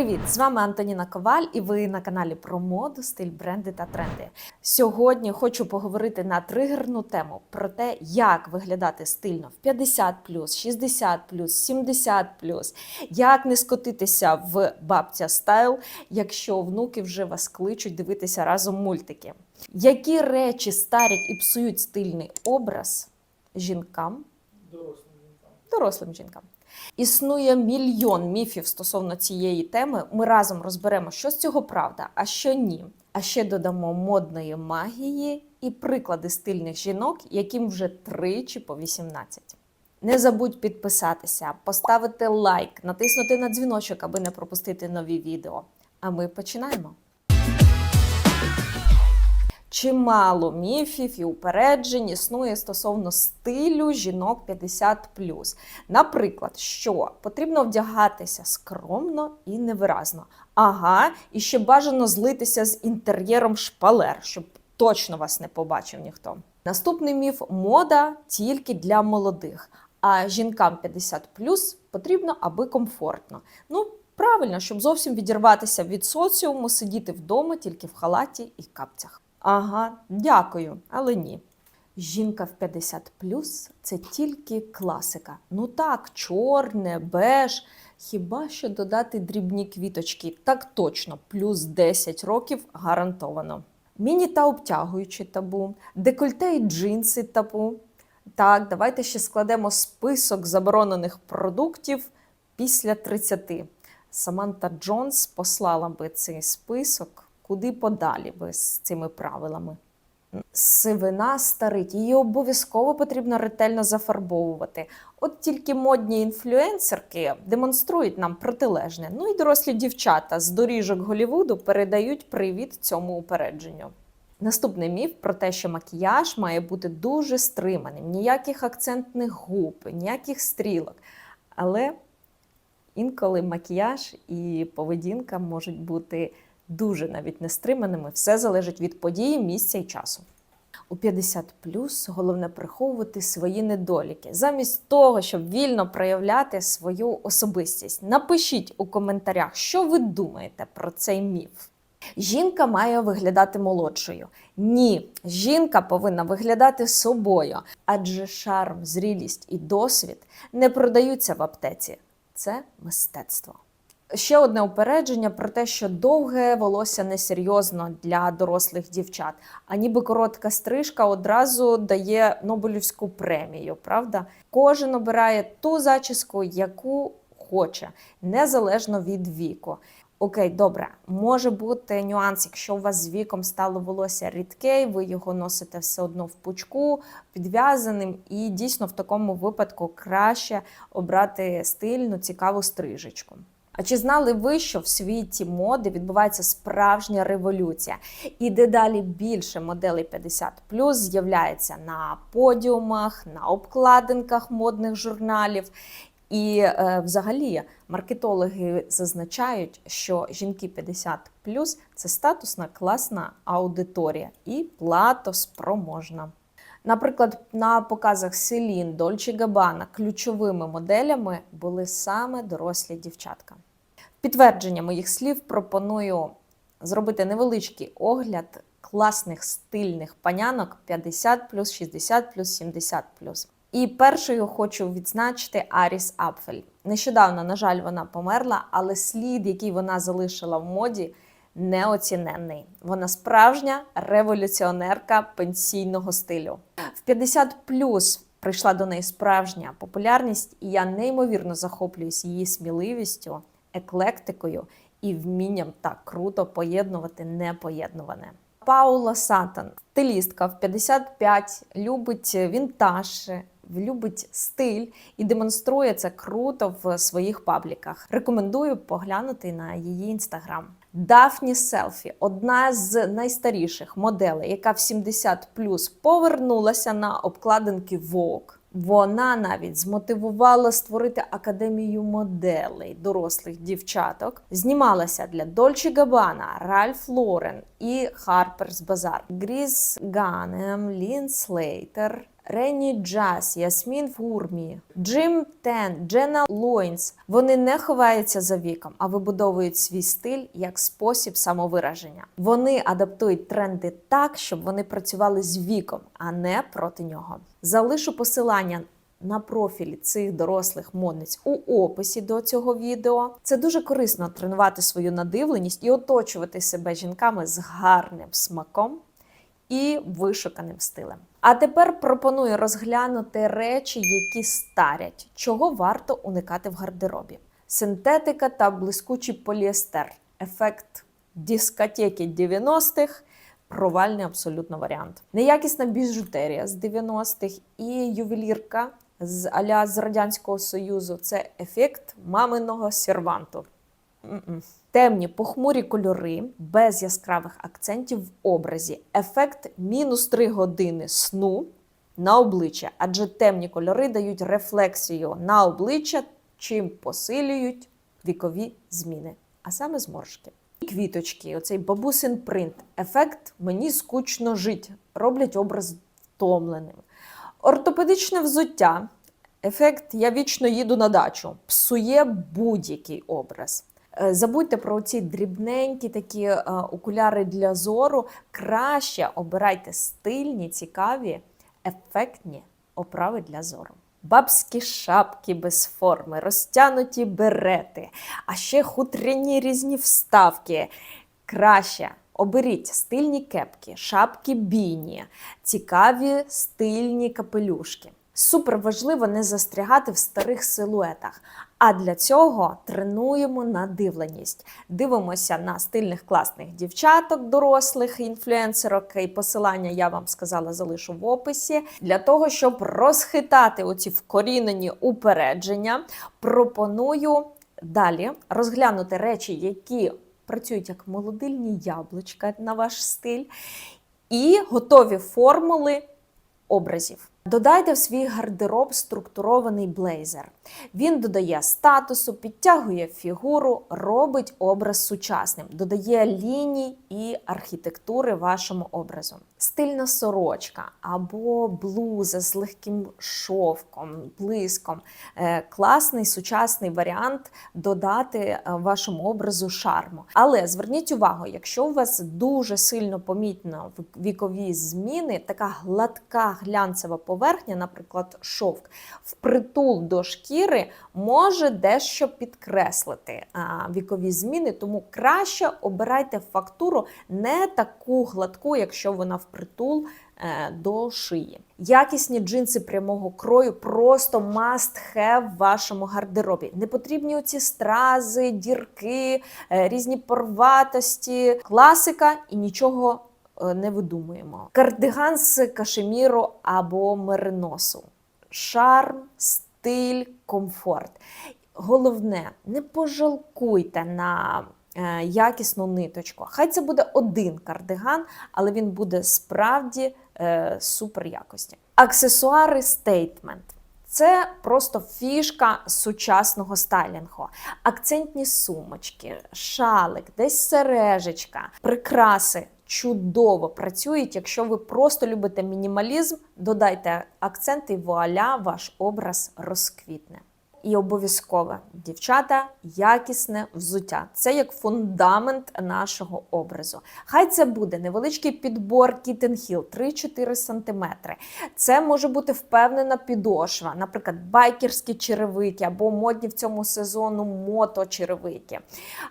Привіт! З вами Антоніна Коваль, і ви на каналі про моду, стиль, бренди та тренди. Сьогодні хочу поговорити на тригерну тему про те, як виглядати стильно в 50 60 70 як не скотитися в бабця стайл, якщо внуки вже вас кличуть дивитися разом мультики. Які речі старять і псують стильний образ жінкам, дорослим жінкам. Існує мільйон міфів стосовно цієї теми. Ми разом розберемо, що з цього правда, а що ні. А ще додамо модної магії і приклади стильних жінок, яким вже 3 чи по 18. Не забудь підписатися, поставити лайк, натиснути на дзвіночок, аби не пропустити нові відео. А ми починаємо. Чимало міфів і упереджень існує стосовно стилю жінок 50 Наприклад, що потрібно вдягатися скромно і невиразно. Ага, і ще бажано злитися з інтер'єром шпалер, щоб точно вас не побачив ніхто. Наступний міф мода тільки для молодих. А жінкам 50 потрібно, аби комфортно. Ну, правильно, щоб зовсім відірватися від соціуму, сидіти вдома тільки в халаті і капцях. Ага, дякую, але ні. Жінка в 50 плюс це тільки класика. Ну так, чорне, беж. Хіба що додати дрібні квіточки? Так точно, плюс 10 років гарантовано. Міні та обтягуючі табу, декольте і джинси табу. Так, давайте ще складемо список заборонених продуктів після 30. Саманта Джонс послала би цей список куди подалі би з цими правилами. Сивина старить, її обов'язково потрібно ретельно зафарбовувати. От тільки модні інфлюенсерки демонструють нам протилежне. Ну і дорослі дівчата з доріжок Голівуду передають привіт цьому упередженню. Наступний міф про те, що макіяж має бути дуже стриманим, ніяких акцентних губ, ніяких стрілок. Але інколи макіяж і поведінка можуть бути дуже навіть нестриманими. Все залежить від події, місця і часу. У 50 головне приховувати свої недоліки, замість того, щоб вільно проявляти свою особистість. Напишіть у коментарях, що ви думаєте про цей міф. Жінка має виглядати молодшою. Ні, жінка повинна виглядати собою, адже шарм, зрілість і досвід не продаються в аптеці. Це мистецтво. Ще одне упередження про те, що довге волосся несерйозно для дорослих дівчат, а ніби коротка стрижка одразу дає Нобелівську премію. Правда, кожен обирає ту зачіску, яку хоче, незалежно від віку. Окей, добре, може бути нюанс, якщо у вас з віком стало волосся рідке, ви його носите все одно в пучку, підв'язаним, і дійсно в такому випадку краще обрати стильну, цікаву стрижечку. А чи знали ви, що в світі моди відбувається справжня революція? І дедалі більше моделей 50 з'являється на подіумах, на обкладинках модних журналів. І е, взагалі маркетологи зазначають, що жінки 50 це статусна класна аудиторія і платоспроможна. Наприклад, на показах Селін, Дольче Габана ключовими моделями були саме дорослі дівчатка підтвердження моїх слів пропоную зробити невеличкий огляд класних стильних панянок 50 плюс 60 плюс 70 плюс. І першою хочу відзначити Аріс Апфель. Нещодавно, на жаль, вона померла, але слід, який вона залишила в моді, неоціненний. Вона справжня революціонерка пенсійного стилю. В 50 прийшла до неї справжня популярність, і я неймовірно захоплююсь її сміливістю еклектикою і вмінням так круто поєднувати непоєднуване. Паула Сатан, стилістка в 55, любить вінтаж, любить стиль і демонструє це круто в своїх пабліках. Рекомендую поглянути на її інстаграм. Дафні Селфі одна з найстаріших моделей, яка в 70 повернулася на обкладинки Vogue. Вона навіть змотивувала створити академію моделей дорослих дівчаток. Знімалася для Дольче Габана, Ральф Лорен і Харперс Базар, Гріз Ганем, Лін Слейтер, Рені Джаз, Ясмін Фурмі, Джим Тен, Джена Лойнс. Вони не ховаються за віком, а вибудовують свій стиль як спосіб самовираження. Вони адаптують тренди так, щоб вони працювали з віком, а не проти нього. Залишу посилання на профілі цих дорослих модниць у описі до цього відео. Це дуже корисно тренувати свою надивленість і оточувати себе жінками з гарним смаком і вишуканим стилем. А тепер пропоную розглянути речі, які старять, чого варто уникати в гардеробі: синтетика та блискучий поліестер, ефект дискотеки 90-х. Провальний абсолютно варіант. Неякісна біжутерія з 90-х і ювелірка з аля з Радянського Союзу це ефект маминого серванту. Темні похмурі кольори без яскравих акцентів в образі. Ефект мінус 3 години сну на обличчя, адже темні кольори дають рефлексію на обличчя, чим посилюють вікові зміни, а саме зморшки. І квіточки, оцей бабусин принт, ефект мені скучно жить, роблять образ втомленим. Ортопедичне взуття, ефект я вічно їду на дачу, псує будь-який образ. Е, Забудьте про ці дрібненькі такі е, окуляри для зору. Краще обирайте стильні, цікаві, ефектні оправи для зору. Бабські шапки без форми, розтянуті берети, а ще хутряні різні вставки. Краще оберіть стильні кепки, шапки біні, цікаві стильні капелюшки. Супер важливо не застрягати в старих силуетах. А для цього тренуємо надивленість. Дивимося на стильних класних дівчаток, дорослих інфлюенсерок. І посилання я вам сказала, залишу в описі. Для того, щоб розхитати оці вкорінені упередження, пропоную далі розглянути речі, які працюють як молодильні яблучка на ваш стиль, і готові формули образів. Додайте в свій гардероб структурований блейзер. Він додає статусу, підтягує фігуру, робить образ сучасним, додає ліній і архітектури вашому образу. Стильна сорочка або блуза з легким шовком, блиском. Е, Класний сучасний варіант додати е, вашому образу шарму. Але зверніть увагу, якщо у вас дуже сильно помітно вікові зміни, така гладка глянцева поверхня, наприклад, шовк, впритул до шкіри може дещо підкреслити вікові зміни, тому краще обирайте фактуру не таку гладку, якщо вона впритул е, до шиї. Якісні джинси прямого крою просто must have в вашому гардеробі. Не потрібні оці стрази, дірки, е, різні порватості, класика і нічого е, не видумуємо. Кардиган з кашеміру або мериносу. Шарм, стиль, комфорт. Головне, не пожалкуйте на якісну ниточку. Хай це буде один кардиган, але він буде справді е, супер якості. Аксесуари стейтмент. Це просто фішка сучасного стайлінгу. Акцентні сумочки, шалик, десь сережечка, прикраси чудово працюють. Якщо ви просто любите мінімалізм, додайте акцент і вуаля, ваш образ розквітне. І обов'язково, дівчата, якісне взуття. Це як фундамент нашого образу. Хай це буде невеличкий підбор Heel 3-4 см. Це може бути впевнена підошва, наприклад, байкерські черевики або модні в цьому сезону мото-черевики.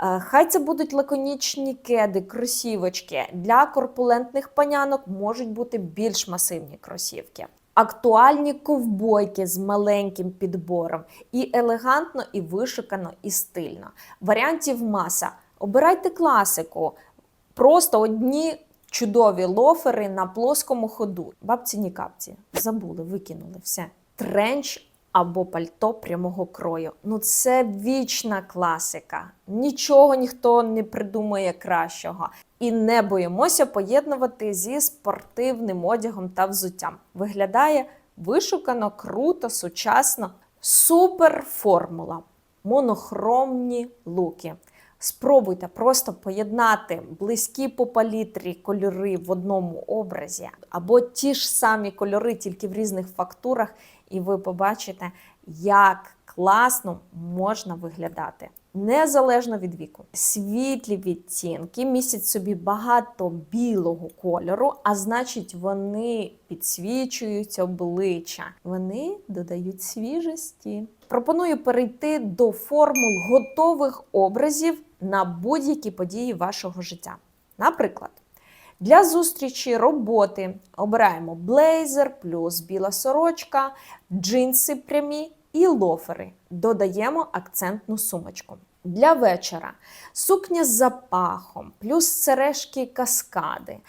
Е, Хай це будуть лаконічні кеди, кросівочки. Для корпулентних панянок можуть бути більш масивні кросівки. Актуальні ковбойки з маленьким підбором, і елегантно, і вишукано, і стильно. Варіантів маса. Обирайте класику. Просто одні чудові лофери на плоскому ходу. Бабці ні капці. Забули, викинули все. Тренч або пальто прямого крою. Ну це вічна класика. Нічого ніхто не придумає кращого. І не боїмося поєднувати зі спортивним одягом та взуттям. Виглядає вишукано, круто, сучасно. Супер формула. Монохромні луки. Спробуйте просто поєднати близькі по палітрі кольори в одному образі, або ті ж самі кольори, тільки в різних фактурах, і ви побачите, як класно можна виглядати. Незалежно від віку. Світлі відтінки містять собі багато білого кольору, а значить, вони підсвічують обличчя. Вони додають свіжості. Пропоную перейти до формул готових образів на будь-які події вашого життя. Наприклад, для зустрічі роботи обираємо блейзер плюс біла сорочка, джинси прямі і лофери. Додаємо акцентну сумочку. Для вечора сукня з запахом, плюс сережки каскади е,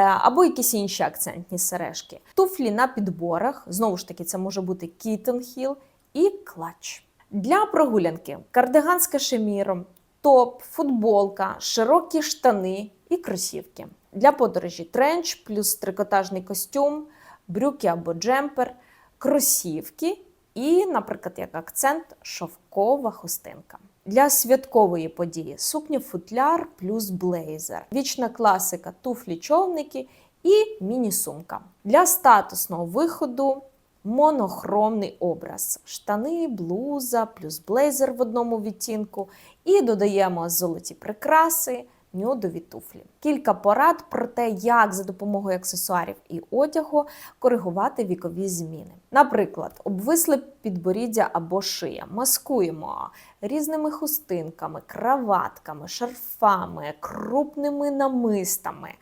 або якісь інші акцентні сережки. Туфлі на підборах, знову ж таки, це може бути кітен хіл і клач. Для прогулянки кардиган з кашеміром, топ, футболка, широкі штани і кросівки. Для подорожі тренч плюс трикотажний костюм, брюки або джемпер, кросівки і, наприклад, як акцент, шовкова хустинка. Для святкової події сукня футляр плюс блейзер, вічна класика, туфлі човники і міні-сумка. Для статусного виходу монохромний образ: штани, блуза, плюс блейзер в одному відтінку. І додаємо золоті прикраси, нюдові туфлі. Кілька порад про те, як за допомогою аксесуарів і одягу коригувати вікові зміни. Наприклад, обвисле підборіддя або шия. Маскуємо різними хустинками, краватками, шарфами, крупними намистами.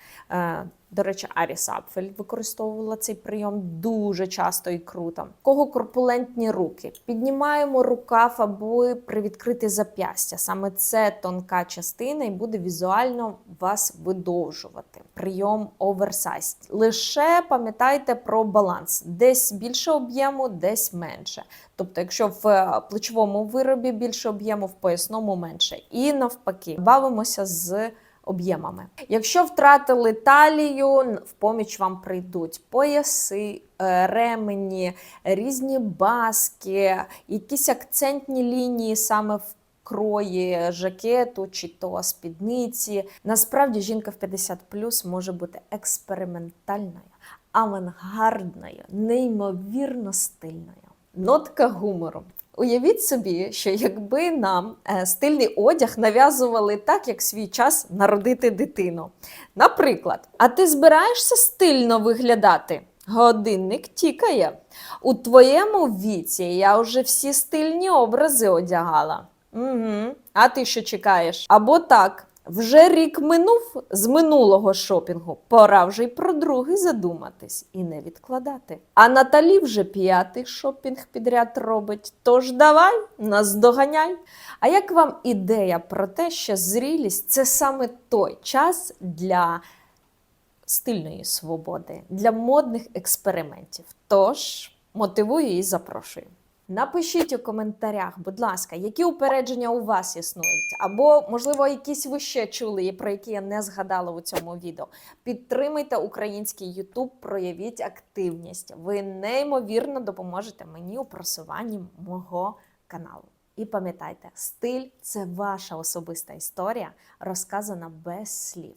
До речі, Аріс Апфель використовувала цей прийом дуже часто і круто. Кого корпулентні руки? Піднімаємо рукав, аби привідкрити зап'ястя. Саме це тонка частина і буде візуально вас видовжувати. Прийом оверсайз. Лише пам'ятайте про баланс: десь більше об'єму, десь менше. Тобто, якщо в е, плечовому виробі більше об'єму, в поясному менше. І навпаки, бавимося з об'ємами. Якщо втратили талію, в поміч вам прийдуть пояси, е, ремені, різні баски, якісь акцентні лінії саме в крої жакету чи то спідниці. Насправді жінка в 50 плюс може бути експериментальною, авангардною, неймовірно стильною. Нотка гумору. Уявіть собі, що якби нам е, стильний одяг нав'язували так, як свій час народити дитину. Наприклад, а ти збираєшся стильно виглядати? Годинник тікає. У твоєму віці я вже всі стильні образи одягала. Угу. А ти що чекаєш? Або так. Вже рік минув з минулого шопінгу. Пора вже й про другий задуматись і не відкладати. А Наталі вже п'ятий шопінг підряд робить. Тож давай наздоганяй. А як вам ідея про те, що зрілість це саме той час для стильної свободи, для модних експериментів? Тож мотивую і запрошую. Напишіть у коментарях, будь ласка, які упередження у вас існують, або, можливо, якісь ви ще чули, про які я не згадала у цьому відео. Підтримайте український Ютуб, проявіть активність. Ви неймовірно допоможете мені у просуванні мого каналу. І пам'ятайте, стиль це ваша особиста історія, розказана без слів.